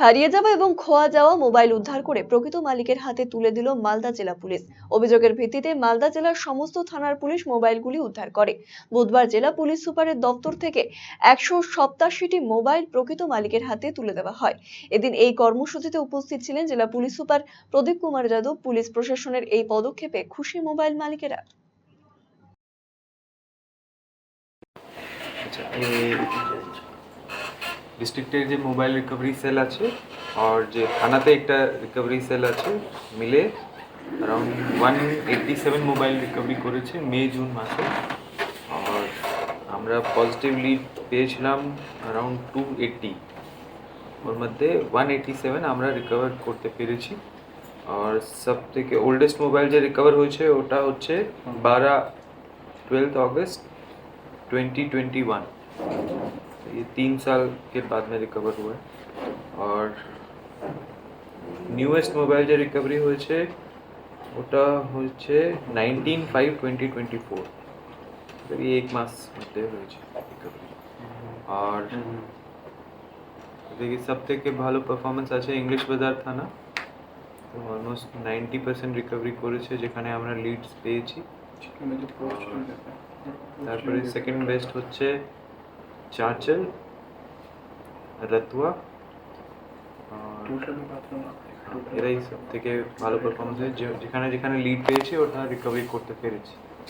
হারিয়ে যাওয়া এবং খোয়া যাওয়া মোবাইল উদ্ধার করে প্রকৃত মালিকের হাতে তুলে দিল মালদা জেলা পুলিশ। অভিযোগের ভিত্তিতে মালদা জেলার সমস্ত থানার পুলিশ মোবাইলগুলি উদ্ধার করে। বুধবার জেলা পুলিশ সুপারের দপ্তর থেকে একশো সপ্তাশিটি মোবাইল প্রকৃত মালিকের হাতে তুলে দেওয়া হয়। এদিন এই কর্মসূচিতে উপস্থিত ছিলেন জেলা police super Pradeep Kumar Yadav, police প্রশাসনের এই পদক্ষেপে খুশি মোবাইল মালিকেরা। আচ্ছা ডিস্ট্রিক্টের যে মোবাইল রিকভারি সেল আছে আর যে থানাতে একটা রিকভারি সেল আছে মিলে around one eighty seven mobile recovery করেছে মে জুন মাসে। আর আমরা পজিটিভলি পেয়েছিলাম অ্যারাউন্ড টু এইটটি ওর মধ্যে ওয়ান এইট্টি সেভেন আমরা রিকভার করতে পেরেছি। আর সব থেকে ওল্ডেস্ট মোবাইল যে রিকভার হয়েছে ওটা হচ্ছে বারা twelfth August twenty twenty one 2021 ये तीन साल के बाद में रिकवर हुआ है और নিউয়েস্ট মোবাইল যে রিকভারি হয়েছে ওটা হচ্ছে nineteen five twenty twenty four এক মাস মধ্যে হয়েছে রিকভারি আর দেখি সব থেকে ভালো পারফরমেন্স আছে ইংলিশ বাজার থানা অলমোস্ট নাইনটি পার্সেন্ট রিকভারি করেছে যেখানে আমরা লিডস পেয়েছি তারপরে সেকেন্ড বেস্ট হচ্ছে চাঁচল রতুয়া আর এরাই সব থেকে ভালো পারফরমেন্স যেখানে যেখানে লিড পেয়েছি ওটা রিকভারি করতে পেরেছি